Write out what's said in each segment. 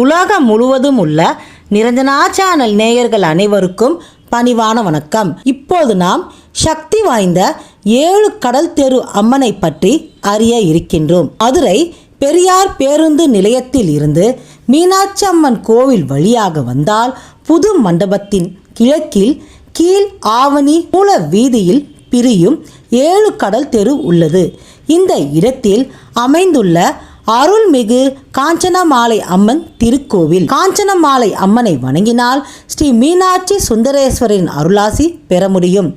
உலகம் முழுவதும் உள்ள நிரஞ்சனா சேனல் நேயர்கள் அனைவருக்கும் பணிவான வணக்கம். இப்போது நாம் சக்தி வாய்ந்த ஏழு கடல் தெரு அம்மனை பற்றி அறிய இருக்கின்றோம். மதுரை பெரியார் பேருந்து நிலையத்தில் இருந்து மீனாட்சி அம்மன் கோவில் வழியாக வந்தால் புது மண்டபத்தின் கிழக்கில் கீழ் ஆவணி மூல வீதியில் பிரியும் ஏழு கடல் தெரு உள்ளது. இந்த இடத்தில் அமைந்துள்ள அருள்மிகு காஞ்சனமாலை அம்மன் திருக்கோவில். காஞ்சனமாலை அம்மனை வணங்கினால் ஸ்ரீ மீனாட்சி சுந்தரேஸ்வரின் அருளாசி பெற முடியும்.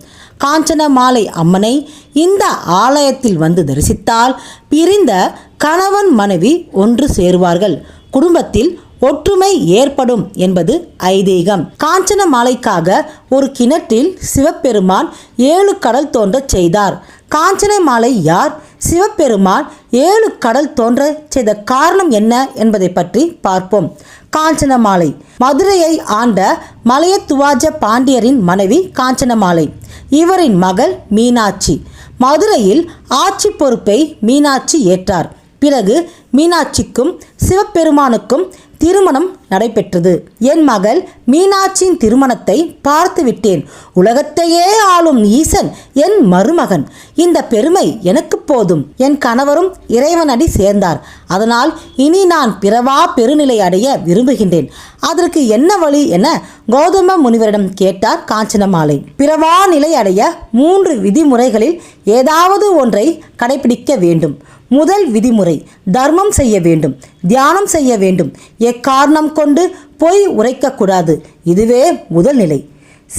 காஞ்சனமாலை அம்மனை இந்த ஆலயத்தில் வந்து தரிசித்தால் பிரிந்த கணவன் மனைவி ஒன்று சேருவார்கள். குடும்பத்தில் ஒற்றுமை ஏற்படும் என்பது ஐதீகம். காஞ்சன மாலைக்காக ஒரு கிணற்றில் சிவபெருமான் ஏழு கடல் தோன்றச் செய்தார். காஞ்சனை மாலை யார்? சிவபெருமான் ஏழு கடல் தோன்ற செய்த காரணம் என்ன என்பதை பற்றி பார்ப்போம். காஞ்சனமாலை. மதுரையை ஆண்ட மலையத்துவாஜ பாண்டியரின் மனைவி காஞ்சனமாலை. இவரின் மகள் மீனாட்சி. மதுரையில் ஆட்சி பொறுப்பை மீனாட்சி ஏற்றார். பிறகு மீனாட்சிக்கும் சிவபெருமானுக்கும் திருமணம் நடைபெற்றது. என் மகள் மீனாட்சியின் திருமணத்தை பார்த்து விட்டேன் உலகத்தையே ஆளும் ஈசன் என் மருமகன். இந்த பெருமை எனக்கு போதும். என் கணவரும் இறைவனடி சேர்ந்தார். அதனால் இனி நான் பிறவா பெருநிலை அடைய விரும்புகின்றேன். அதற்கு என்ன வழி என கௌதம முனிவரிடம் கேட்டார் காஞ்சனமாலை. பிறவா நிலை அடைய மூன்று விதிமுறைகளில் ஏதாவது ஒன்றை கடைபிடிக்க வேண்டும். முதல் விதிமுறை தர்மம் செய்ய வேண்டும். தியானம் செய்ய வேண்டும். எக்காரணம் கொண்டு பொய் உரைக்கக்கூடாது. இதுவே முதல் நிலை.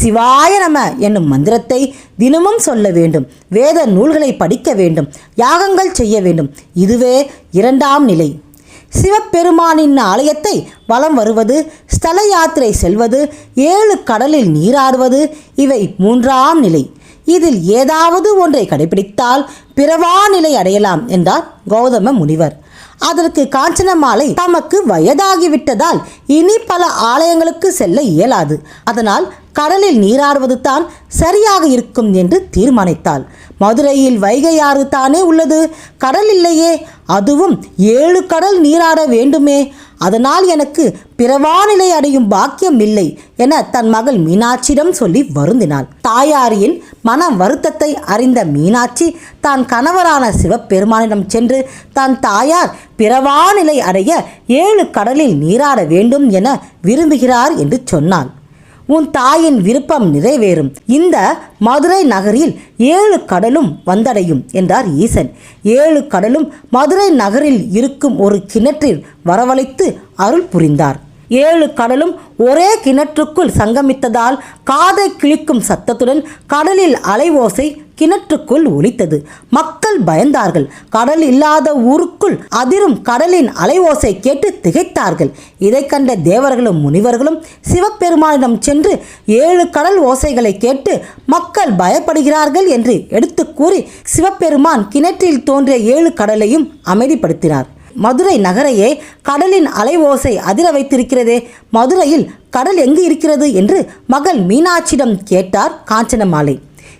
சிவாய நம என்னும் மந்திரத்தை தினமும் சொல்ல வேண்டும். வேத நூல்களை படிக்க வேண்டும். யாகங்கள் செய்ய வேண்டும். இதுவே இரண்டாம் நிலை. சிவபெருமானின் ஆலயத்தை வலம் வருவது ஸ்தல யாத்திரை செல்வது ஏழு கடலில் நீராடுவது இவை மூன்றாம் நிலை. இதில் ஏதாவது ஒன்றை கடைபிடித்தால் பிறவா நிலை அடையலாம் என்றார் கௌதம முனிவர். அதற்கு காஞ்சனமாலை தமக்கு வயதாகிவிட்டதால் இனி பல ஆலயங்களுக்கு செல்ல இயலாது. அதனால் கடலில் நீராடுவது தான் சரியாக இருக்கும் என்று தீர்மானித்தாள். மதுரையில் வைகை ஆறு தானே உள்ளது? கடல் இல்லையே. அதுவும் ஏழு கடல் நீராட வேண்டுமே. அதனால் எனக்கு பிறவானிலை அடையும் பாக்கியம் இல்லை என தன் மகள் மீனாட்சியிடம் சொல்லி வருந்தினாள். தாயாரியின் மன வருத்தத்தை அறிந்த மீனாட்சி தான் கணவரான சிவபெருமானிடம் சென்று தன் தாயார் பிறவானிலை அடைய ஏழு கடலில் நீராட வேண்டும் என விரும்புகிறார் என்று சொன்னான் உன் தாயின் விருப்பம் நிறைவேறும். இந்த மதுரை நகரில் ஏழு கடலும் வந்தடையும் என்றார் ஈசன். ஏழு கடலும் மதுரை நகரில் இருக்கும் ஒரு கிணற்றில் வரவழைத்து அருள் புரிந்தார். ஏழு கடலும் ஒரே கிணற்றுக்குள் சங்கமித்ததால் காதை கிழிக்கும் சத்தத்துடன் கடலில் அலைவோசை கிணற்றுக்குள் ஒலித்தது. மக்கள் பயந்தார்கள். கடல் இல்லாத ஊருக்குள் அதிரும் கடலின் அலைவோசை கேட்டு திகைத்தார்கள். இதை கண்ட தேவர்களும் முனிவர்களும் சிவபெருமானிடம் சென்று ஏழு கடல் ஓசைகளை கேட்டு மக்கள் பயப்படுகிறார்கள் என்று எடுத்து கூறி சிவபெருமான் கிணற்றில் தோன்றிய ஏழு கடலையும் அமைதிப்படுத்தினார். மதுரை நகரையே கடலின் அலை ஓசை அதிர வைத்திருக்கிறதே. மதுரையில் கடல் எங்கு இருக்கிறது என்று மகள் மீனாட்சியிடம் கேட்டார் காஞ்சனமாலை.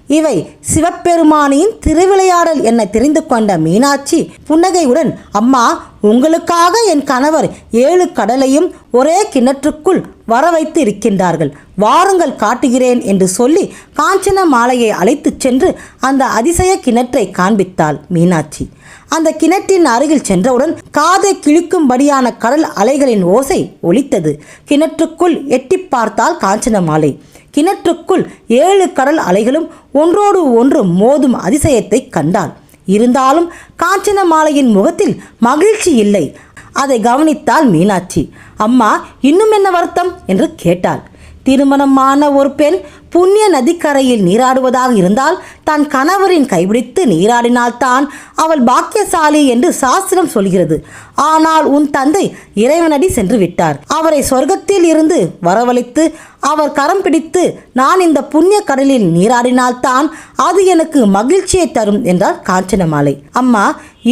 இவை சிவபெருமானியின் திருவிளையாடல் என தெரிந்து கொண்ட மீனாட்சி புன்னகையுடன் அம்மா உங்களுக்காக என் கணவர் ஏழு கடலையும் ஒரே கிணற்றுக்குள் வர வைத்து இருக்கின்றார்கள். வாருங்கள் காட்டுகிறேன் என்று சொல்லி காஞ்சன மாலையை அழைத்துச் சென்று அந்த அதிசய கிணற்றை காண்பித்தாள் மீனாட்சி. அந்த கிணற்றின் அருகில் சென்றவுடன் காதை கிழிக்கும்படியான கடல் அலைகளின் ஓசை ஒலித்தது. கிணற்றுக்குள் எட்டி பார்த்தால் காஞ்சனமாலை கிணற்றுக்குள் ஏழு கடல் அலைகளும் ஒன்றோடு ஒன்று மோதும் அதிசயத்தை கண்டாள். இருந்தாலும் காஞ்சன மாலையின் முகத்தில் மகிழ்ச்சி இல்லை. அதை கவனித்தாள் மீனாட்சி. அம்மா இன்னும் என்ன வருத்தம்? என்று கேட்டாள். திருமணமான ஒரு பெண் புண்ணிய நதிக்கரையில் நீராடுவதாக இருந்தால் தன் கணவரின் கைபிடித்து நீராடினால்தான் அவள் பாக்கியசாலி என்று சாஸ்திரம் சொல்கிறது. ஆனால் உன் தந்தை இறைவனடி சென்று விட்டார். அவரை சொர்க்கத்தில் இருந்து வரவழைத்து அவர் கரம் பிடித்து நான் இந்த புண்ணிய கடலில் நீராடினால்தான் அது எனக்கு மகிழ்ச்சியை தரும் என்றார் காஞ்சனமாலை. அம்மா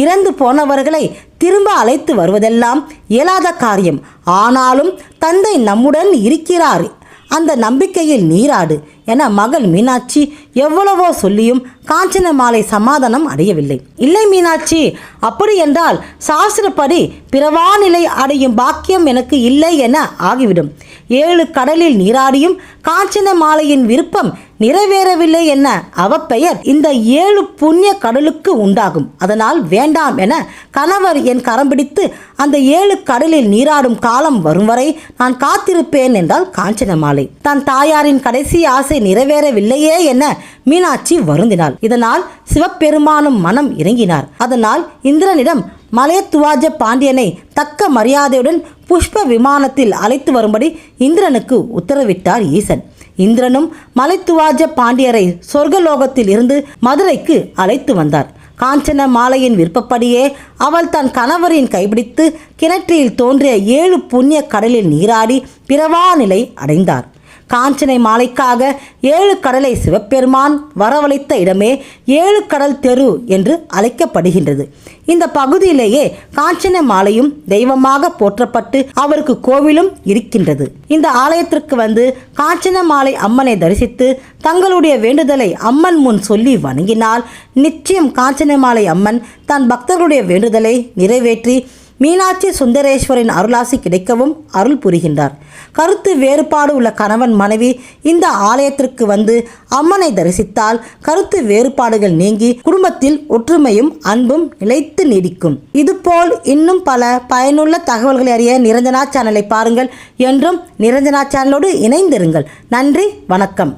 இறந்து போனவர்களை திரும்ப அழைத்து வருவதெல்லாம் இயலாத காரியம். ஆனாலும் தந்தை நம்முடன் இருக்கிறார் அந்த நம்பிக்கையில் நீராடு என மகள் மீனாட்சி எவ்வளவோ சொல்லியும் காஞ்சன மாலை சமாதானம் அடையவில்லை. இல்லை மீனாட்சி அப்படி என்றால் சாஸ்திரப்படி பிறவா நிலை அடையும் பாக்கியம் எனக்கு இல்லை என ஆகிவிடும். ஏழு கடலில் நீராடியும் காஞ்சன மாலையின் விருப்பம் நிறைவேறவில்லை என்ன அவப்பெயர் இந்த ஏழு புண்ணிய கடலுக்கு உண்டாகும். அதனால் வேண்டாம் என கணவர் என் கரம் பிடித்து அந்த ஏழு கடலில் நீராடும் காலம் வரும் வரை நான் காத்திருப்பேன் என்றால் காஞ்சனமாலை தன் தாயாரின் கடைசி ஆசை நிறைவேறவில்லையே என மீனாட்சி வருந்தினாள். இதனால் சிவபெருமானும் மனம் இறங்கினார். அதனால் இந்திரனிடம் மலையத்துவாஜ பாண்டியனை தக்க மரியாதையுடன் புஷ்ப விமானத்தில் அழைத்து வரும்படி இந்திரனுக்கு உத்தரவிட்டார் ஈசன். இந்திரனும் மலைத்துவாஜ பாண்டியரை சொர்க்கலோகத்தில் இருந்து மதுரைக்கு அழைத்து வந்தார். காஞ்சன மாலையின் விருப்பப்படியே அவள் தன் கணவரின் கைப்பிடித்து கிணற்றில் தோன்றிய ஏழு புண்ணிய கடலில் நீராடி பிறவா நிலை அடைந்தார். காஞ்சனை மாலைக்காக ஏழு கடலை சிவபெருமான் வரவழைத்த இடமே ஏழு கடல் தெரு என்று அழைக்கப்படுகின்றது. இந்த பகுதியிலேயே காஞ்சன மாலையும் தெய்வமாக போற்றப்பட்டு அவருக்கு கோவிலும் இருக்கின்றது. இந்த ஆலயத்திற்கு வந்து காஞ்சன மாலை அம்மனை தரிசித்து தங்களுடைய வேண்டுதலை அம்மன் முன் சொல்லி வணங்கினால் நிச்சயம் காஞ்சன மாலை அம்மன் தன் பக்தர்களுடைய வேண்டுதலை நிறைவேற்றி மீனாட்சி சுந்தரேஸ்வரின் அருளாசி கிடைக்கவும் அருள் புரிகின்றார். கருத்து வேறுபாடு உள்ள கணவன் மனைவி இந்த ஆலயத்திற்கு வந்து அம்மனை தரிசித்தால் கருத்து வேறுபாடுகள் நீங்கி குடும்பத்தில் ஒற்றுமையும் அன்பும் நிலைத்து நீடிக்கும். இதுபோல் இன்னும் பல பயனுள்ள தகவல்களை அறிய நிரஞ்சனா சேனலை பாருங்கள் என்றும் நிரஞ்சனா சேனலோடு இணைந்திருங்கள். நன்றி வணக்கம்.